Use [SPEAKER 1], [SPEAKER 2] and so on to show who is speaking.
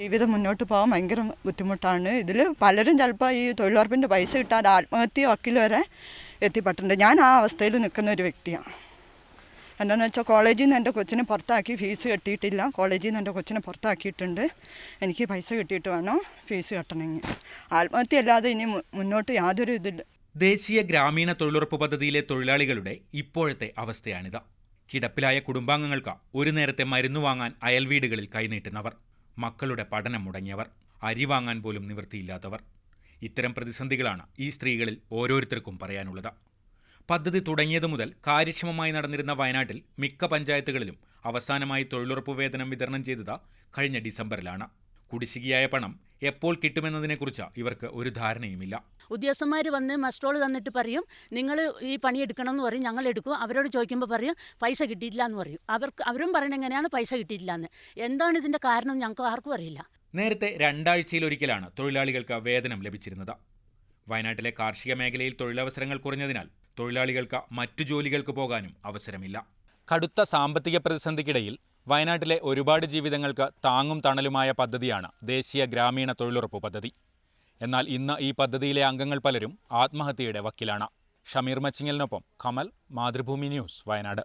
[SPEAKER 1] ജീവിതം മുന്നോട്ട് പോകാൻ ഭയങ്കര ബുദ്ധിമുട്ടാണ്. ഇതിൽ പലരും ചിലപ്പോൾ ഈ തൊഴിലുറപ്പിന്റെ പൈസ കിട്ടാതെ ആത്മഹത്യ വക്കിൽ വരെ എത്തിപ്പെട്ടിട്ടുണ്ട്. ഞാൻ ആ അവസ്ഥയിൽ നിൽക്കുന്ന ഒരു വ്യക്തിയാണ്. എന്താണെന്ന് വെച്ചാൽ കോളേജിൽ നിന്ന് എന്റെ കൊച്ചിനെ പുറത്താക്കി ഫീസ് കെട്ടിയിട്ടില്ല. കോളേജിൽ നിന്ന് എന്റെ കൊച്ചിനെ പുറത്താക്കിയിട്ടുണ്ട്. എനിക്ക് പൈസ കിട്ടിയിട്ട് വേണം ഫീസ് കെട്ടണമെങ്കിൽ. ആത്മഹത്യ അല്ലാതെ ഇനി മുന്നോട്ട് യാതൊരു ഇതില്ല
[SPEAKER 2] ദേശീയ ഗ്രാമീണ തൊഴിലുറപ്പ് പദ്ധതിയിലെ തൊഴിലാളികളുടെ ഇപ്പോഴത്തെ അവസ്ഥയാണിത്. കിടപ്പിലായ കുടുംബാംഗങ്ങൾക്ക് ഒരു നേരത്തെ മരുന്ന് വാങ്ങാൻ അയൽവീടുകളിൽ കൈനീട്ടുന്നവർ. മക്കളുടെ പഠനം മുടങ്ങിയവർ അരി വാങ്ങാൻ പോലും നിവൃത്തിയില്ലാത്തവർ. ഇത്തരം പ്രതിസന്ധികളാണ് ഈ സ്ത്രീകളിൽ ഓരോരുത്തർക്കും പറയാനുള്ളത്. പദ്ധതി തുടങ്ങിയതു മുതൽ കാര്യക്ഷമമായി നടന്നിരുന്ന വയനാട്ടിൽ മിക്ക പഞ്ചായത്തുകളിലും അവസാനമായി തൊഴിലുറപ്പ് വേതനം വിതരണം ചെയ്തത് കഴിഞ്ഞ ഡിസംബറിലാണ്. കുടിശ്ശികയായ പണം എപ്പോൾ കിട്ടുമെന്നതിനെക്കുറിച്ച്? ഇവർക്ക് ഒരു ധാരണയുമില്ല.
[SPEAKER 3] ഉദ്യോഗസ്ഥന്മാർ വന്ന് മസ്റ്റോൾ തന്നിട്ട് പറയും നിങ്ങൾ ഈ പണി എടുക്കണം എന്ന് പറയും ഞങ്ങൾ എടുക്കും. അവരോട് ചോദിക്കുമ്പോൾ പറയും പൈസ കിട്ടിയിട്ടില്ല എന്ന് പറയും. അവർക്ക് അവരും പറയുന്നത് എങ്ങനെയാണ് പൈസ കിട്ടിയിട്ടില്ല എന്ന് എന്താണ് ഇതിന്റെ കാരണം ഞങ്ങൾക്ക് ആർക്കും അറിയില്ല.
[SPEAKER 2] നേരത്തെ രണ്ടാഴ്ചയിലൊരിക്കലാണ് തൊഴിലാളികൾക്ക് വേതനം ലഭിച്ചിരുന്നത്. വയനാട്ടിലെ കാർഷിക മേഖലയിൽ തൊഴിലവസരങ്ങൾ കുറഞ്ഞതിനാൽ തൊഴിലാളികൾക്ക് മറ്റു ജോലികൾക്ക് പോകാനും അവസരമില്ല. കടുത്ത സാമ്പത്തിക പ്രതിസന്ധിക്കിടയിൽ വയനാട്ടിലെ ഒരുപാട് ജീവിതങ്ങൾക്ക് താങ്ങും തണലുമായ പദ്ധതിയാണ് ദേശീയ ഗ്രാമീണ തൊഴിലുറപ്പ് പദ്ധതി. എന്നാൽ ഇന്ന് ഈ പദ്ധതിയിലെ അംഗങ്ങൾ പലരും ആത്മഹത്യയുടെ വക്കിലാണ്. ഷമീർ മച്ചിങ്ങലിനൊപ്പം കമൽ മാതൃഭൂമി ന്യൂസ് വയനാട്.